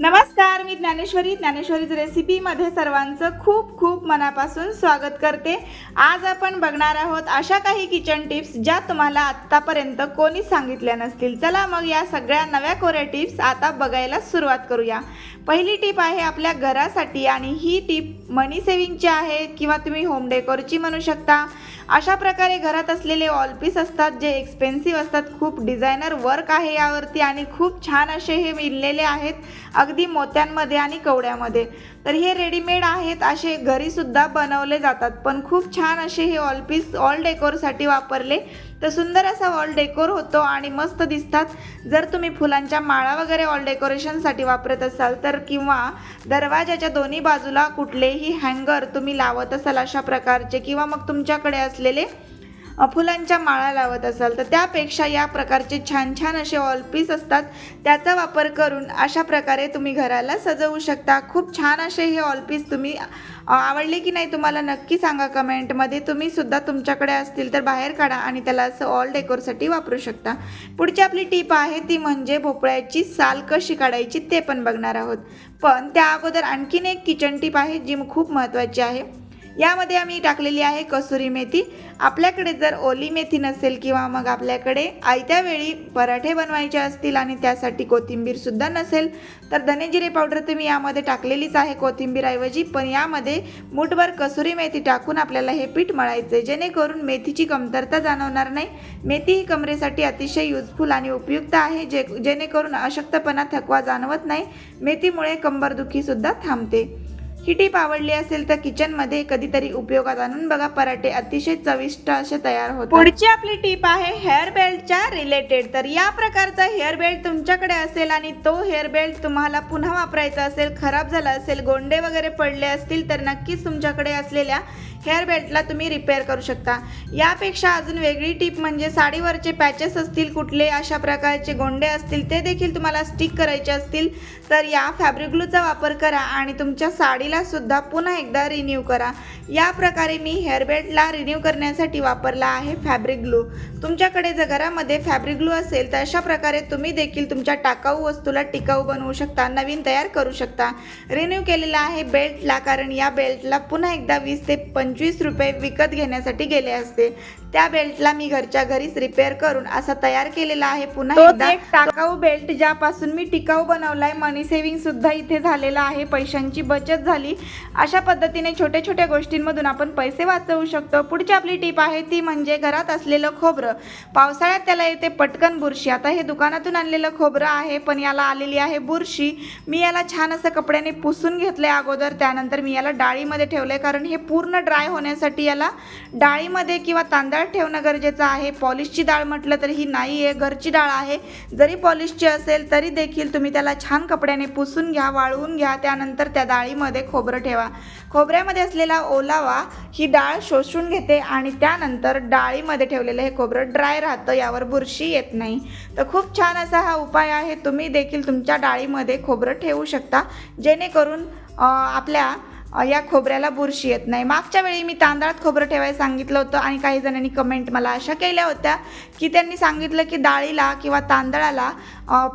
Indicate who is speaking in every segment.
Speaker 1: नमस्कार मी ज्ञानेश्वरी. ज्ञानेश्वरीच रेसिपीमध्ये सर्वांचं खूप खूप मनापासून स्वागत करते. आज आपण बघणार आहोत अशा काही किचन टिप्स ज्या तुम्हाला आत्तापर्यंत कोणीच सांगितल्या नसतील. चला मग या सगळ्या नव्या कोऱ्या टिप्स आता बघायला सुरुवात करूया. पहिली टिप आहे आपल्या घरासाठी आणि ही टिप मनी सेविंगची आहे किंवा तुम्ही होम डेकोरची म्हणू शकता. अशा प्रकारे घरात असलेले ऑलपीस असतात जे एक्सपेन्सिव्ह असतात. खूप डिझायनर वर्क आहे यावरती आणि खूप छान असे हे विणलेले आहेत अगदी मोत्यांमध्ये आणि कवड्यामध्ये. तर हे रेडीमेड आहेत. असे घरीसुद्धा बनवले जातात. पण खूप छान असे हे ऑल पीस ऑल डेकोरसाठी वापरले. तर सुंदर असा वॉल डेकोर होतो आणि मस्त दिसतात. जर तुम्ही फुलांच्या माळा वगैरे ऑल डेकोरेशनसाठी वापरत असाल तर किंवा दरवाजाच्या दोन्ही बाजूला कुठलेही हँगर तुम्ही लावत असाल अशा प्रकारचे किंवा मग तुमच्याकडे असलेले फुलांच्या माळा लावत असाल तर त्यापेक्षा या प्रकारचे छान छान असे ऑलपीस असतात. त्याचा वापर करून अशा प्रकारे तुम्ही घराला सजवू शकता. खूप छान असे हे ऑलपीस तुम्ही आवडले की नाही तुम्हाला नक्की सांगा कमेंटमध्ये तुम्ही सुद्धा तुमच्याकडे असतील तर बाहेर काढा आणि त्याला असं ऑल डेकोरसाठी वापरू शकता. पुढची आपली टीप आहे ती म्हणजे भोपळ्याची साल कशी काढायची ते पण बघणार आहोत. पण त्या अगोदर आणखीन एक किचन टीप आहे जी खूप महत्त्वाची आहे. यामध्ये आम्ही टाकलेली आहे कसुरी मेथी. आपल्याकडे जर ओली मेथी नसेल किंवा मग आपल्याकडे आयत्या वेळी पराठे बनवायचे असतील आणि त्यासाठी कोथिंबीरसुद्धा नसेल तर धनेजिरे पावडर तर मी यामध्ये टाकलेलीच आहे कोथिंबीरऐवजी पण यामध्ये मुठभर कसुरी मेथी टाकून आपल्याला हे पीठ मळायचं आहे जेणेकरून मेथीची कमतरता जाणवणार नाही. मेथी ही कमरेसाठी अतिशय युजफुल आणि उपयुक्त आहे जे जेणेकरून अशक्तपणा थकवा जाणवत नाही. मेथीमुळे कंबरदुखीसुद्धा थांबते. ही टीप आवडली असेल तर किचनमध्ये कधीतरी उपयोगात आणून बघा. पराठे अतिशय चविष्ट असे तयार होतात. पुढची आपली टीप आहे हेअर बेल्टच्या रिलेटेड तर या प्रकारचा हेअर बेल्ट तुमच्याकडे असेल आणि तो हेअर बेल्ट तुम्हाला पुन्हा वापरायचा असेल खराब झाला असेल गोंडे वगैरे पडले असतील तर नक्कीच तुमच्याकडे असलेल्या हेअर बेल्टला तुम्ही रिपेअर करू शकता. यापेक्षा अजून वेगळी टीप म्हणजे साडीवरचे पॅचेस असतील कुठले अशा प्रकारचे गोंडे असतील ते देखील तुम्हाला स्टिक करायचे असतील. तर या फॅब्रिक ग्लूचा वापर करा आणि तुमच्या साडीला सुद्धा पुन्हा एकदा रिन्यू करा. या प्रकारे मी हेअर बेल्टला रिन्यू करण्यासाठी वापरला आहे फॅब्रिक ग्लू तुमच्याकडे जर घरामध्ये फॅब्रिक ग्लू असेल तर अशा प्रकारे तुम्ही देखील तुमच्या टाकाऊ वस्तूला टिकाऊ बनवू शकता नवीन तयार करू शकता. रिन्यू केलेला आहे बेल्टला कारण या बेल्टला पुन्हा एकदा वीस ते पंच पंचवीस रुपये विकत घेण्यासाठी गेले असते. त्या बेल्टला मी घरच्या घरीच रिपेअर करून असा तयार केलेला आहे. पुन्हा एकदा टाकाऊ बेल्ट ज्यापासून मी टिकाऊ बनवलाय. मनी सेव्हिंग सुद्धा इथे झालेला आहे. पैशांची बचत झाली. अशा पद्धतीने छोट्या छोट्या गोष्टींमधून आपण पैसे वाचवू शकतो. पुढची आपली टीप आहे ती म्हणजे घरात असलेलं खोबरं. पावसाळ्यात त्याला येते पटकन बुरशी. आता हे दुकानातून आणलेलं खोबरं आहे पण याला आलेली आहे बुरशी. मी याला छान असं कपड्याने पुसून घेतलंय अगोदर. त्यानंतर मी याला डाळीमध्ये ठेवलंय. कारण हे पूर्ण ड्राय होण्यासाठी याला डाळीमध्ये किंवा तांदळात ठेवणं गरजेचं आहे. पॉलिशची डाळ म्हटलं तर ही नाही आहे घरची डाळ आहे. जरी पॉलिशची असेल तरी देखील तुम्ही त्याला छान कपड्याने पुसून घ्या वाळवून घ्या. त्यानंतर त्या डाळीमध्ये खोबरं ठेवा. खोबऱ्यामध्ये असलेला ओलावा ही डाळ शोषून घेते आणि त्यानंतर डाळीमध्ये ठेवलेलं हे खोबरं ड्राय राहतं. यावर बुरशी येत नाही. तर खूप छान असा हा उपाय आहे. तुम्ही देखील तुमच्या डाळीमध्ये खोबरं ठेवू शकता. जेणेकरून आपल्या या खोबऱ्याला बुरशी येत नाही. मागच्या वेळी मी तांदळात खोबरं ठेवायला सांगितलं होतं आणि काही जणांनी कमेंट मला अशा केल्या होत्या की त्यांनी सांगितलं की डाळीला किंवा तांदळाला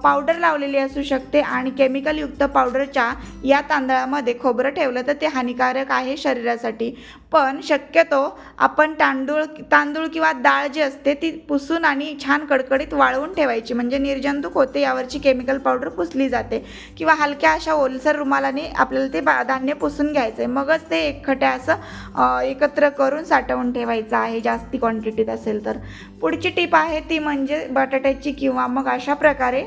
Speaker 1: पावडर लावलेली असू शकते आणि केमिकलयुक्त पावडरच्या या तांदळामध्ये खोबरं ठेवलं तर ते हानिकारक आहे शरीरासाठी. पण शक्यतो आपण तांदूळ तांदूळ किंवा डाळ जी असते ती पुसून आणि छान कडकडीत वाळवून ठेवायची. म्हणजे निर्जंतुक होते यावरची केमिकल पावडर पुसली जाते. किंवा हलक्या अशा ओलसर रुमालाने आपल्याला ते बा धान्य पुसून घ्यायचं आहे मगच ते एकखट्या असं एकत्र करून साठवून ठेवायचं आहे. जास्ती क्वांटिटीत असेल तर. पुढची टीप आहे ती म्हणजे बटाट्याची किंवा मग अशा प्रकारे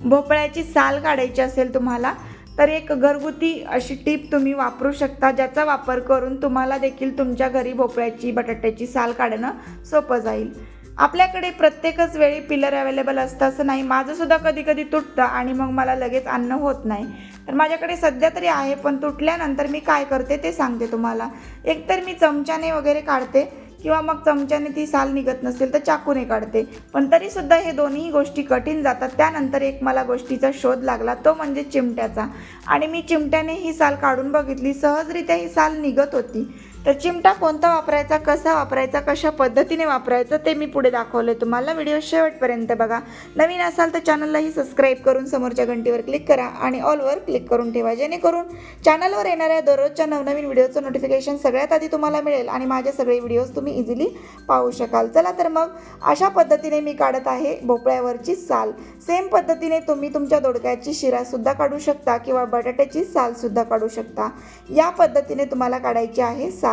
Speaker 1: भोपळ्याची साल काढायची असेल तुम्हाला तर एक घरगुती अशी टीप तुम्ही वापरू शकता ज्याचा वापर करून तुम्हाला देखील तुमच्या घरी भोपळ्याची बटाट्याची साल काढणं सोपं जाईल. आपल्याकडे प्रत्येकच वेळी पिलर अवेलेबल असतं असं नाही. माझंसुद्धा कधी कधी तुटतं आणि मग मला लगेच अन्न होत नाही. तर माझ्याकडे सध्या तरी आहे पण तुटल्यानंतर मी काय करते ते सांगते तुम्हाला. एकतर मी चमच्याने वगैरे काढते किंवा मग चमच्याने ती साल निघत नसेल तर चाकूने काढते. पण तरीसुद्धा हे दोन्ही गोष्टी कठीण जातात. त्यानंतर एक मला गोष्टीचा शोध लागला तो म्हणजे चिमट्याचा. आणि मी चिमट्याने ही साल काढून बघितली. सहजरित्या ही साल निघत होती. तर चिमटा कोणता वापरायचा कसा वापरायचा कशा पद्धतीने वापरायचं ते मी पुढे दाखवलं तुम्हाला. व्हिडिओ शेवटपर्यंत बघा. नवीन असाल तर चॅनललाही सबस्क्राईब करून समोरच्या घंटीवर क्लिक करा आणि ऑलवर क्लिक करून ठेवा जेणेकरून चॅनलवर येणाऱ्या दररोजच्या नवनवीन व्हिडिओचं नोटिफिकेशन सगळ्यात आधी तुम्हाला मिळेल आणि माझे सगळे व्हिडिओज तुम्ही इझिली पाहू शकाल. चला तर मग अशा पद्धतीने मी काढत आहे भोपळ्यावरची साल. सेम पद्धतीने तुम्ही तुमच्या दोडक्याची शिरासुद्धा काढू शकता किंवा बटाट्याची सालसुद्धा काढू शकता. या पद्धतीने तुम्हाला काढायची आहे साल.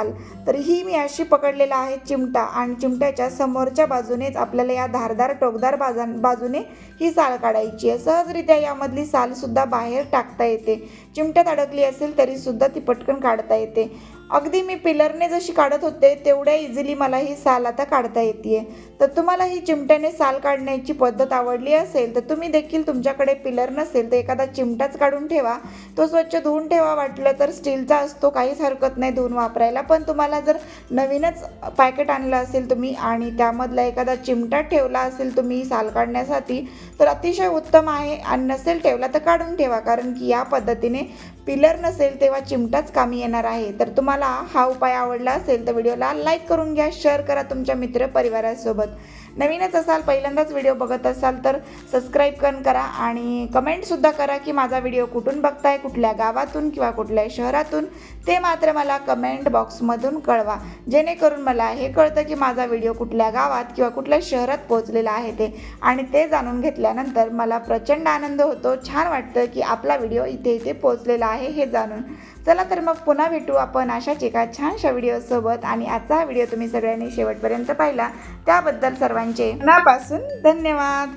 Speaker 1: तर ही मी अशी पकडलेला आहे चिमटा आणि चिमट्याच्या समोरच्या बाजूनेच आपल्याला या धारदार टोकदार बाजा बाजूने ही साल काढायची आहे. सहजरित्या यामधली सालसुद्धा बाहेर टाकता येते. चिमट्यात अडकली असेल तरीसुद्धा ती पटकन काढता येते. अगदी मी पिलरने जशी काढत होते तेवढ्या इझिली मला ही साल आता काढता येते तर तुम्हाला ही चिमट्याने साल काढण्याची पद्धत आवडली असेल तर तुम्ही देखील तुमच्याकडे पिलर नसेल तर एखादा चिमटाच काढून ठेवा. तो स्वच्छ धुवून ठेवा वाटलं तर स्टीलचा असतो काहीच हरकत नाही धुवून वापरायला. पण तुम्हाला जर नवीनच पॅकेट आणलं असेल तुम्ही आणि त्यामधला एखादा चिमटा ठेवला असेल तुम्ही साल काढण्यासाठी तर अतिशय उत्तम आहे. आणि नसेल ठेवला तर काढून ठेवा कारण की या पद्धतीने पिलर नसेल तेव्हा चिमटाच कामी येणार आहे. तर तुम्हाला हा उपाय आवडला असेल तर व्हिडिओला लाईक करून घ्या शेअर करा तुमच्या मित्र परिवारासोबत नवीनच असाल पहिल्यांदाच व्हिडिओ बघत असाल तर सबस्क्राईब कन करा आणि कमेंटसुद्धा करा की माझा व्हिडिओ कुठून बघताय कुठल्या गावातून किंवा कुठल्या शहरातून. ते मात्र मला कमेंट बॉक्समधून कळवा. जेणेकरून मला हे कळतं की माझा व्हिडिओ कुठल्या गावात किंवा कुठल्या शहरात पोहोचलेला आहे ते. आणि ते जाणून घेतल्यानंतर मला प्रचंड आनंद होतो. छान वाटतं की आपला व्हिडिओ इथे इथे पोहोचलेला आहे हे जाणून. चला तर मग पुन्हा भेटू आपण अशाच एका छानशा व्हिडिओसोबत आणि आजचा हा व्हिडिओ तुम्ही सगळ्यांनी शेवटपर्यंत पाहिला. त्याबद्दल सर्वांनी सर्वांचे मनापासून धन्यवाद.